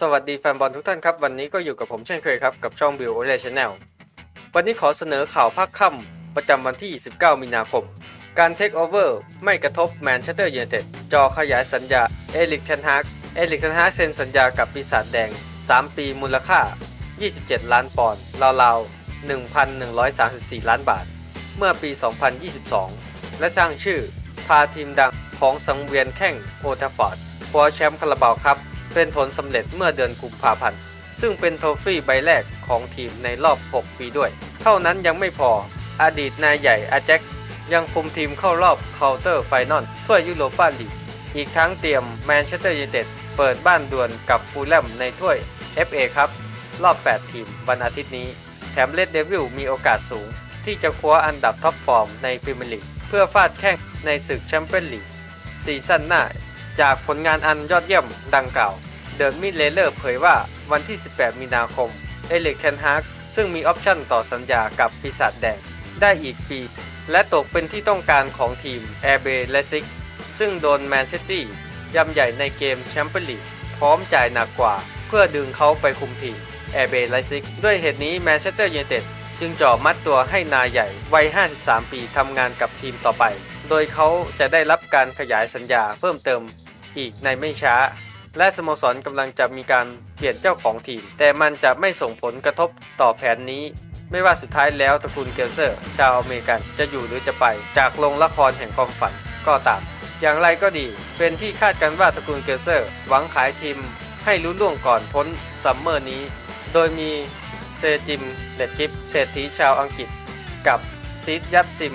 สวัสดีแฟนบอลทุกท่านครับ วันนี้ก็อยู่กับผมเช่นเคยครับ กับช่องบิวโอเลชแนลวันนี้ขอเสนอข่าวภาคค่ำประจำวันที่ 19 มีนาคม การเทคโอเวอร์ไม่กระทบแมนเชสเตอร์ยูไนเต็ดจอขยายสัญญาเอลิกเทนฮากเอลิกเทนฮากเซ็นสัญญากับปีศาจแดง 3 ปีมูลค่า 27 ล้านปอนด์ราวๆ 1,134 ล้านบาท เมื่อปี 2022 และสร้างชื่อพาทีมดังของสังเวียนแข่งโอทาฟอร์ดคว้าแชมป์คาราบาวครับ เป็นผลสำเร็จเมื่อเดือนกุมภาพันธ์ ซึ่งเป็นโทฟี่ใบแรกของทีมในรอบ 6 ปีด้วย เท่านั้นยังไม่พอ อดีตนายใหญ่อาแจ็คยังคุมทีมเข้ารอบเคาน์เตอร์ไฟนอลถ้วยยุโรปาลีก อีกทั้งเตรียมแมนเชสเตอร์ยูไนเต็ดเปิดบ้านดวลกับฟูลแลมในถ้วย FA ครับ รอบ 8 ทีมวันอาทิตย์นี้ แถมเลดเดวิลมีโอกาสสูง ที่จะคว้าอันดับท็อปฟอร์มในพรีเมียร์ลีกเพื่อฟาดแข้งในศึกแชมเปี้ยนลีกซีซั่นหน้า จากผลงานอันยอดเยี่ยมดังกล่าวเดิร์มิเลเลอร์เผยว่าวันที่ 18 มีนาคมเอเล็กเทนฮากซึ่งมีออปชั่นต่อสัญญากับปีศาจแดงได้อีกปี และตกเป็นที่ต้องการของทีมแอร์เบเลซิกซึ่งโดนแมนซิตี้ยำใหญ่ในเกมแชมเปี้ยนลีกพร้อมจ่ายหนักกว่า เพื่อดึงเขาไปคุมทีมแอร์เบเลซิกด้วยเหตุนี้แมนเชสเตอร์ยูไนเต็ดจึงจ่อมัดตัวให้นายใหญ่วัย 53 ปีทำงานกับทีมต่อไป โดยเขาจะได้รับการขยายสัญญาเพิ่มเติม อีกในไม่ช้า และสโมสรกำลังจะมีการเปลี่ยนเจ้าของทีม แต่มันจะไม่ส่งผลกระทบต่อแผนนี้ ไม่ว่าสุดท้ายแล้วตระกูลเกลเซอร์ ชาวอเมริกันจะอยู่หรือจะไป จากโรงละครแห่งความฝันก็ตาม อย่างไรก็ดี เป็นที่คาดกันว่าตระกูลเกลเซอร์ หวังขายทีมให้รู้ล่วงก่อนพ้นซัมเมอร์นี้ โดยมีเซจิมเลดชิปเศรษฐีชาวอังกฤษ กับซีดยับซิม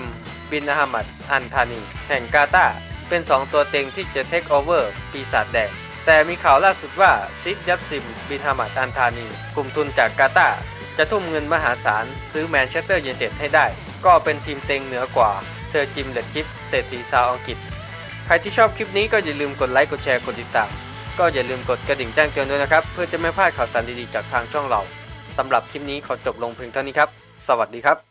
บินอาฮัมัด อันธานี แห่งกาตา เป็น 2 ตัวเต็งที่จะเทคโอเวอร์ปีศาจแดง แต่มีข่าวล่าสุดว่าซิดยับซิม บินฮามัดอันธานี กลุ่มทุนจากกาตาร์จะทุ่มเงินมหาศาล ซื้อแมนเชสเตอร์ยูไนเต็ดให้ได้ ก็เป็นทีมเต็งเหนือกว่าเซอร์จิมเลดชิปเศรษฐีชาวอังกฤษ ใครที่ชอบคลิปนี้ก็อย่าลืมกดไลค์กดแชร์กดติดตามก็อย่าลืมกดกระดิ่งแจ้งเตือนด้วยนะครับ เพื่อจะไม่พลาดข่าวสารดีๆจากทางช่องเราสำหรับคลิปนี้ขอจบลงเพียงเท่านี้ครับ สวัสดีครับ